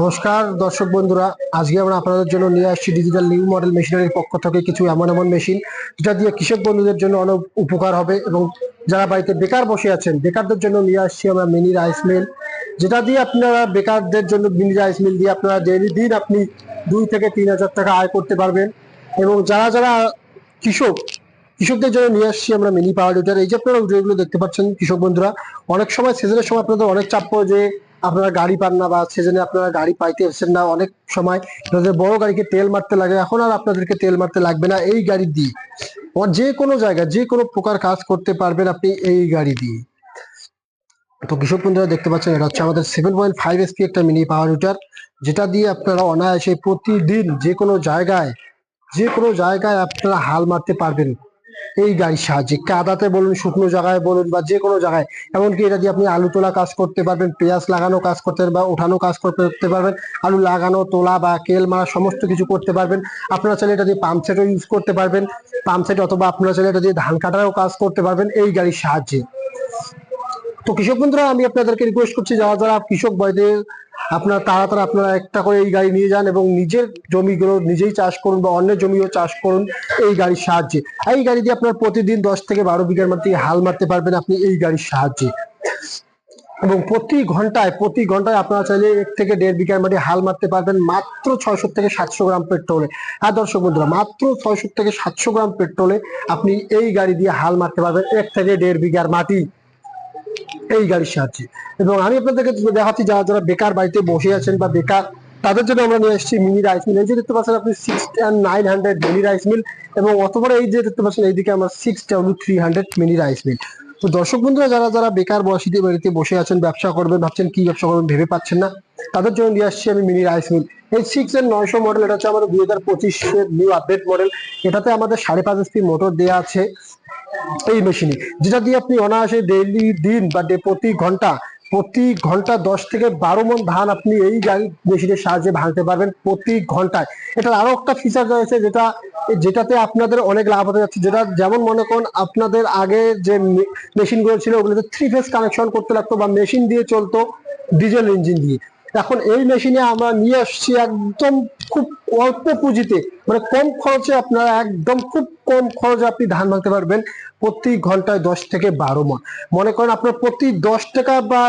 নমস্কার, দর্শক বন্ধুরা, আজকে আমরা আপনাদের জন্য নিয়ে আসছি ডিজিটাল নিউ মডেল মেশিনারির পক্ষ থেকে কিছু এমন এমন মেশিন যেটা দিয়ে কৃষক বন্ধুদের জন্য অনেক উপকার হবে এবং যারা বাড়িতে বেকার বসে আছেন, বেকারদের জন্য নিয়ে আসছি আমরা মিনি রাইস মিল যেটা দিয়ে আপনারা বেকারদের জন্য মিনি রাইস মিল দিয়ে আপনারা ডেইলি দিন আপনি দুই থেকে তিন হাজার টাকা আয় করতে পারবেন এবং যারা যারা কৃষক, কৃষকদের জন্য নিয়ে আসছি আমরা মিনি পাওয়ার লিটার এই যে আপনারা যেগুলো দেখতে পাচ্ছেন কৃষক বন্ধুরা, অনেক সময় সিজনের সময় আপনাদের অনেক চাপ পড়ে যে আপনারা গাড়ি পান না বা সিজনে আপনারা গাড়ি পাইতে পারছেন না। অনেক সময় বড় গাড়িকে তেল মারতে লাগে। এখন আর আপনাদেরকে তেল মারতে লাগবে না। এই গাড়ি দিয়ে যে কোনো জায়গায়, যে কোনো প্রকার কাজ করতে পারবেন আপনি এই গাড়ি দিয়ে। তো কৃষক বন্ধুরা দেখতে পাচ্ছেন, এটা হচ্ছে আমাদের সেভেন পয়েন্ট ফাইভ এসপি একটা মিনি পাওয়ার হিটার যেটা দিয়ে আপনারা অনায়াসে প্রতিদিন যে কোনো জায়গায়, যে কোনো জায়গায় আপনারা হাল মারতে পারবেন। এই গাড়ির সাহায্যে কাদাতে বলুন, শুকনো জায়গায় বলুন বা যে কোনো জায়গায়। এমনকি এটা দিয়ে আপনি আলু তোলা কাজ করতে পারবেন, পেঁয়াজ লাগানো কাজ করতে বা ওঠানো কাজ করতে পারবেন, আলু লাগানো, তোলা বা কেল মারা সমস্ত কিছু করতে পারবেন। আপনারা চাইলে এটা দিয়ে পাম্প সেটও ইউজ করতে পারবেন, পাম্প সেট অথবা আপনারা চাইলে এটা দিয়ে ধান কাটারও কাজ করতে পারবেন এই গাড়ির সাহায্যে। তো কৃষক বন্ধুরা, আমি আপনাদেরকে রিকোয়েস্ট করছি, যারা যারা কৃষক ভাইদের আপনারা তাড়াতাড়ি আপনারা একটা করে এই গাড়ি নিয়ে যান এবং নিজের জমিগুলো নিজেই চাষ করুন বা অন্যের জমিও চাষ করুন এই গাড়ির সাহায্যে। এই গাড়ি দিয়ে আপনার প্রতিদিন দশ থেকে বারো বিঘার মধ্যে হাল মারতে পারবেন আপনি এই গাড়ির সাহায্যে। এবং প্রতি ঘন্টায় প্রতি ঘন্টায় আপনারা চাইলে এক থেকে দেড় বিঘার মাটি হাল মারতে পারবেন মাত্র ছয়শো থেকে সাতশো গ্রাম পেট্রোলে। হ্যাঁ দর্শক বন্ধুরা, মাত্র ছয়শো থেকে সাতশো গ্রাম পেট্রোলে আপনি এই গাড়ি দিয়ে হাল মারতে পারবেন এক থেকে দেড় বিঘার মাটি। এই গাড়ির সাহায্যে। এবং আমি আপনাদেরকে দেখাচ্ছি, যারা যারা বেকার বাড়িতে বসে আছেন বা বেকার, তাদের জন্য আমরা নিয়ে এসেছি মিনি রাইস মিল এই যে দেখতে পাচ্ছেন আপনি six and nine hundred mini rice mill এবং অতপর এই যে দেখতে পাচ্ছেন এইদিকে আমরা six W three hundred mini rice mill তো দর্শক বন্ধুরা, যারা যারা বেকার বসিতে বাড়িতে বসে আছেন, ব্যবসা করবেন, ভাবছেন কি ব্যবসা করবেন ভেবে পাচ্ছেন না, তাদের জন্য নিয়ে আসছি আমি মিনি রাইস মিল এই সিক্স এর নয়শো মডেল এটা হচ্ছে আমাদের দুই হাজার পঁচিশের নিউ আপডেট মডেল এটাতে আমাদের সাড়ে পাঁচ এসপি মোটর দেওয়া আছে। এই মেশিনে যেটা দিয়ে আপনি অনায়াসে ডেইলি দিন বা প্রতি ঘণ্টা প্রতি ঘণ্টা দশ থেকে বারো মন ধান আপনি এই মেশিনের সাহায্যে ভাঙতে পারবেন প্রতি ঘন্টায়। এটার আরও একটা ফিচার রয়েছে যেটা, যেটাতে আপনাদের অনেক লাভ হতে যাচ্ছে। যেটা যেমন মনে করুন, আপনাদের আগে যে মেশিনগুলো ছিল ওগুলোতে থ্রি ফেজ কানেকশন করতে লাগতো বা মেশিন দিয়ে চলতো ডিজেল ইঞ্জিন দিয়ে। এখন এই মেশিনে আমরা নিয়ে আসছি একদম খুব অল্প পুঁজিতে মানে কম খরচে আপনারা একদম খুব কম খরচে আপনি ধান ভাঙতে পারবেন প্রতি ঘন্টায় দশ থেকে বারো মন। মনে করেন আপনার প্রতি দশ টাকা বা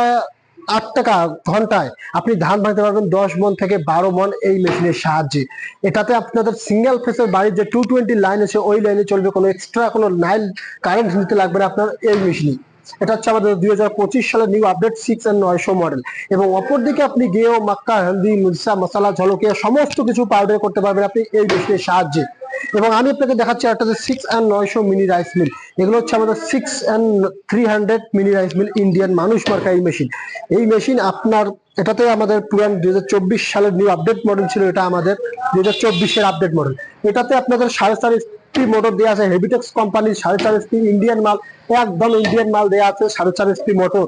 আট টাকা ঘন্টায় আপনি ধান ভাঙতে পারবেন দশ মন থেকে বারো মন এই মেশিনের সাহায্যে। এটাতে আপনাদের সিঙ্গেল ফেসের বাড়ির যে টু টোয়েন্টি লাইন আছে, ওই লাইনে চলবে, কোনো এক্সট্রা কোনো লাইন কারেন্ট নিতে লাগবে না আপনার এই মেশিনে। এটা হচ্ছে আমাদের দুই হাজার পঁচিশ সালের নিউ আপডেট সিক্স এন্ড নয়শো মডেল এবং অপরদিকে আপনি গেও, মাক্কা হলদি মির্সা মশলা ঝলকিয়া সমস্ত কিছু পাউডার করতে পারবেন আপনি এই মেশিনের সাহায্যে। এবং আমি আপনাকে দেখাচ্ছি একটা যে সিক্স অ্যান্ড নয়শো মিনি রাইস মিল এগুলো হচ্ছে আমাদের six and three hundred mini rice mill Indian মানুষ মার্কা এই মেশিন এই মেশিন আপনার, এটাতে আমাদের পুরান দুই হাজার চব্বিশ সালের নিউ আপডেট মডেল ছিল, এটা আমাদের দুই হাজার চব্বিশের আপডেট মডেল এটাতে আপনাদের সাড়ে চার এসপি মোটর দেওয়া আছে হেভিটেক্স কোম্পানির সাড়ে চার এসপি ইন্ডিয়ান মাল, একদম ইন্ডিয়ান মাল দেওয়া আছে সাড়ে চার এসপি মোটর।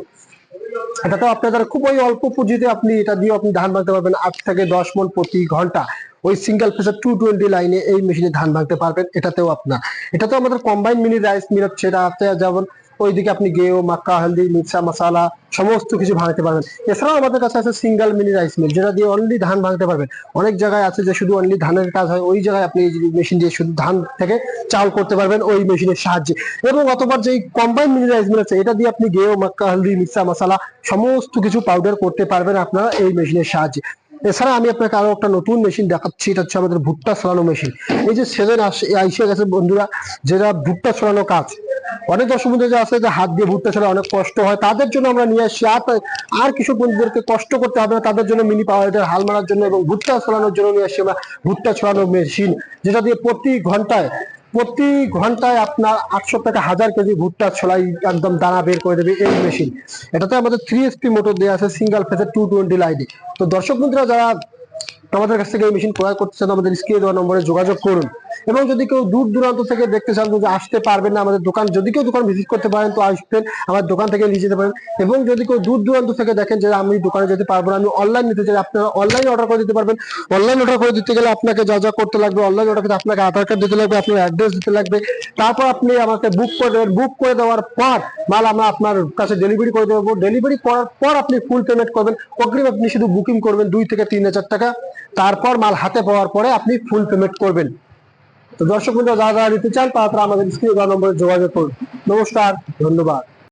এটা তো আপনাদের খুবই অল্প পুঁজিতে আপনি এটা দিয়ে আপনি ধান ভাঙতে পারবেন আট থেকে দশ মন প্রতি ঘণ্টা। ওই সিঙ্গেল ফেসের টু টোয়েন্টি লাইনে এই মেশিনে ধান ভাঙতে পারবেন, এটাতেও আপনার। এটা তো আমাদের কম্বাইন মিনি রাইস মিল হচ্ছে আছে, যেমন ওইদিকে আপনি গেও, মাক্কা, হলদি, মির্চা, মশালা, সমস্ত কিছু ভাঙতে পারবেন। এছাড়াও আমাদের কাছে আছে সিঙ্গেল মিনি রাইস মিল যেটা দিয়ে অনলি ধান ভাঙতে পারবেন। অনেক জায়গায় আছে যে শুধু অনলি ধানের কাজ হয়, ওই জায়গায় আপনি মেশিন দিয়ে শুধু ধান থেকে চাল করতে পারবেন ওই মেশিনের সাহায্যে। এবং অতবার যে কম্বাইন মিনি রাইস মিল আছে, এটা দিয়ে আপনি গেও, মাক্কা, হলদি, মির্চা, মশালা, সমস্ত কিছু পাউডার করতে পারবেন আপনারা এই মেশিনের সাহায্যে। এছাড়া আমি আপনাকে আরও একটা নতুন মেশিন দেখাচ্ছি, এটা হচ্ছে আমাদের ভুট্টা ছড়ানো মেশিন এই যে সেভেন আইসে গেছে বন্ধুরা, যেটা ভুট্টা ছড়ানো কাজ। অনেক দর্শক বন্ধু আছে, যে হাত দিয়ে ভুট্টা ছাড়া অনেক কষ্ট হয়, তাদের জন্য আমরা নিয়ে আসছি। আর আর বন্ধুদেরকে কষ্ট করতে হবে না, তাদের জন্য মিনি পাওয়ার হাল মারার জন্য এবং ভুট্টা ছড়ানোর জন্য নিয়ে আসছি আমরা ভুট্টা ছড়ানো মেশিন যেটা দিয়ে প্রতি ঘন্টায় প্রতি ঘন্টায় আপনার আটশো টাকা হাজার কেজি ভুট্টা ছড়াই একদম দানা বের করে দেবে এই মেশিন এটাতে আমাদের থ্রি এসপি মোটর দেওয়া আছে সিঙ্গেল ফেসের টু টোয়েন্টি লাইনে তো দর্শক বন্ধুরা, যারা আমাদের কাছ থেকে এই মেশিন ক্রয় করতে চান, আমাদের স্ক্রিনে দেওয়া নম্বরে যোগাযোগ করুন। এবং যদি কেউ দূর দূরান্ত থেকে দেখতে চান যদি আসতে পারবেন না আমাদের দোকান, যদি কেউ দোকান ভিজিট করতে পারেন, তো আসবেন, আমার দোকান থেকে নিয়ে যেতে পারেন। এবং যদি কেউ দূর দূরান্ত থেকে দেখেন যে আমি দোকানে যেতে পারব না, আমি অনলাইন নিতে চাই, আপনারা অনলাইন অর্ডার করে দিতে পারবেন। অনলাইন অর্ডার করে দিতে গেলে আপনাকে যা যা করতে লাগবে অনলাইন অর্ডার করতে আপনাকে আধার কার্ড দিতে লাগবে, আপনার অ্যাড্রেস দিতে লাগবে। তারপর আপনি আমাকে বুক করে দেবেন। বুক করে দেওয়ার পর মাল আমরা আপনার কাছে ডেলিভারি করে দেবো। ডেলিভারি করার পর আপনি ফুল পেমেন্ট করবেন। অগ্রিম আপনি শুধু বুকিং করবেন দুই থেকে তিন হাজার টাকা। তারপর মাল হাতে পাওয়ার পরে আপনি ফুল পেমেন্ট করবেন। তো দর্শক বন্ধুরা যারা যারা নিতে চান, তারা আমাদের স্ক্রিনে নম্বরে যোগাযোগ করুন। নমস্কার, ধন্যবাদ।